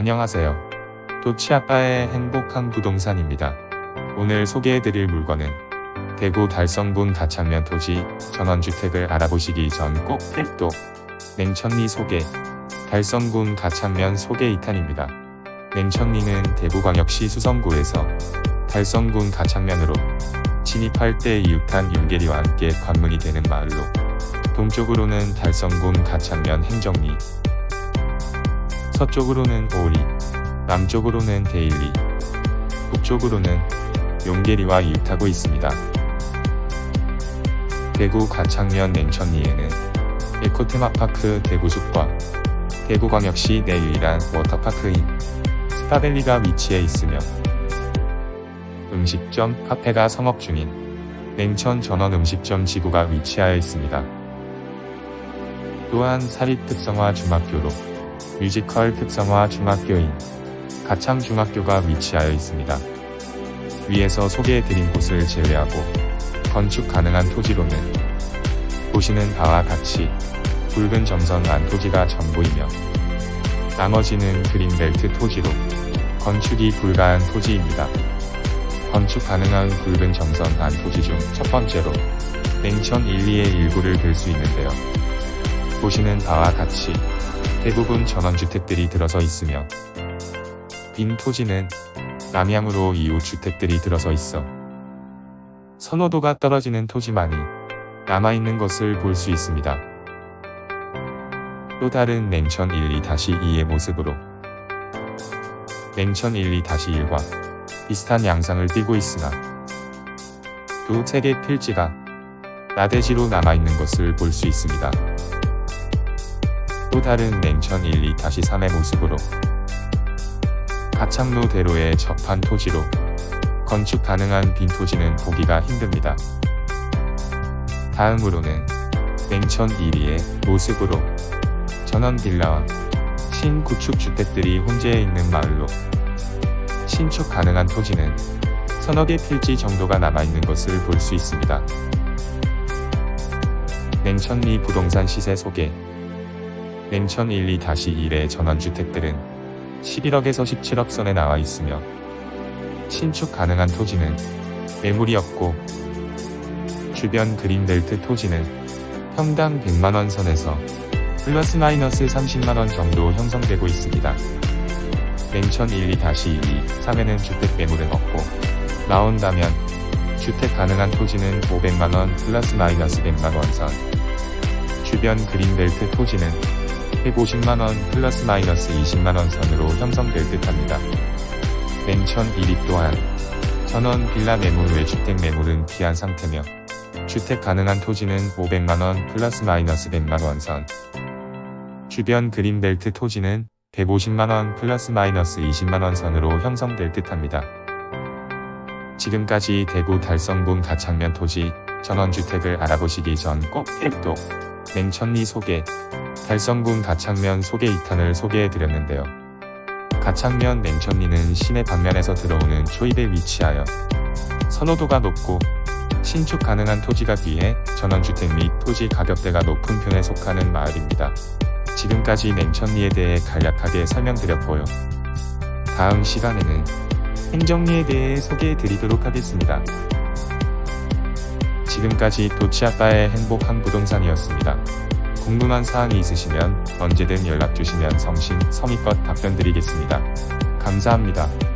안녕하세요. 도치아빠의 행복한 부동산입니다. 오늘 소개해드릴 물건은 대구 달성군 가창면 토지 전원주택을 알아보시기 전 꼭 필독 냉천리 소개 달성군 가창면 소개 2탄입니다. 냉천리는 대구광역시 수성구에서 달성군 가창면으로 진입할 때 이웃한 윤계리와 함께 관문이 되는 마을로 동쪽으로는 달성군 가창면 행정리 서쪽으로는 오리 남쪽으로는 데일리 북쪽으로는 용계리와 이웃하고 있습니다. 대구 가창면 냉천리에는 에코테마파크 대구숲과 대구광역시 내 유일한 워터파크인 스타밸리가 위치해 있으며 음식점, 카페가 성업 중인 냉천 전원 음식점 지구가 위치하여 있습니다. 또한 사립 특성화 중학교로 뮤지컬 특성화 중학교인 가창 중학교가 위치하여 있습니다. 위에서 소개해드린 곳을 제외하고 건축 가능한 토지로는 보시는 바와 같이 붉은 점선 안 토지가 전부이며 나머지는 그린벨트 토지로 건축이 불가한 토지입니다. 건축 가능한 붉은 점선 안 토지 중 첫 번째로 냉천 1, 2의 일구를 들 수 있는데요. 보시는 바와 같이 대부분 전원주택들이 들어서 있으며 빈 토지는 남향으로 이웃 주택들이 들어서 있어 선호도가 떨어지는 토지만이 남아있는 것을 볼 수 있습니다. 또 다른 냉천 1, 2-2의 모습으로 냉천 1, 2-1과 비슷한 양상을 띠고 있으나 두 색의 필지가 나대지로 남아있는 것을 볼 수 있습니다. 또 다른 냉천 1, 2-3의 모습으로. 가창로 대로에 접한 토지로. 건축 가능한 빈 토지는 보기가 힘듭니다. 다음으로는 냉천 1위의 모습으로. 전원 빌라와 신구축 주택들이 혼재해 있는 마을로. 신축 가능한 토지는 서너 개 필지 정도가 남아있는 것을 볼 수 있습니다. 냉천리 부동산 시세 소개 냉천 1, 2-1의 전원주택들은 11억에서 17억 선에 나와 있으며 신축 가능한 토지는 매물이 없고 주변 그린벨트 토지는 평당 100만원 선에서 플러스 마이너스 30만원 정도 형성되고 있습니다. 냉천 1, 2-2, 3에는 주택 매물은 없고 나온다면 주택 가능한 토지는 500만원 플러스 마이너스 100만원 선 주변 그린벨트 토지는 150만원 플러스 마이너스 20만원 선으로 형성될 듯 합니다. 냉천 1위 또한 전원 빌라 매물 외 주택 매물은 귀한 상태며 주택 가능한 토지는 500만원 플러스 마이너스 100만원 선 주변 그린벨트 토지는 150만원 플러스 마이너스 20만원 선으로 형성될 듯 합니다. 지금까지 대구 달성군 가창면 토지 전원주택을 알아보시기 전꼭 필독 냉천리 소개 달성군 가창면 소개 2탄을 소개해드렸는데요. 가창면 냉천리는 시내 방면에서 들어오는 초입에 위치하여 선호도가 높고 신축 가능한 토지가 귀해 전원주택 및 토지 가격대가 높은 편에 속하는 마을입니다. 지금까지 냉천리에 대해 간략하게 설명드렸고요. 다음 시간에는 행정리에 대해 소개해드리도록 하겠습니다. 지금까지 도치아빠의 행복한 부동산이었습니다. 궁금한 사항이 있으시면 언제든 연락 주시면 성심 성의껏 답변 드리겠습니다. 감사합니다.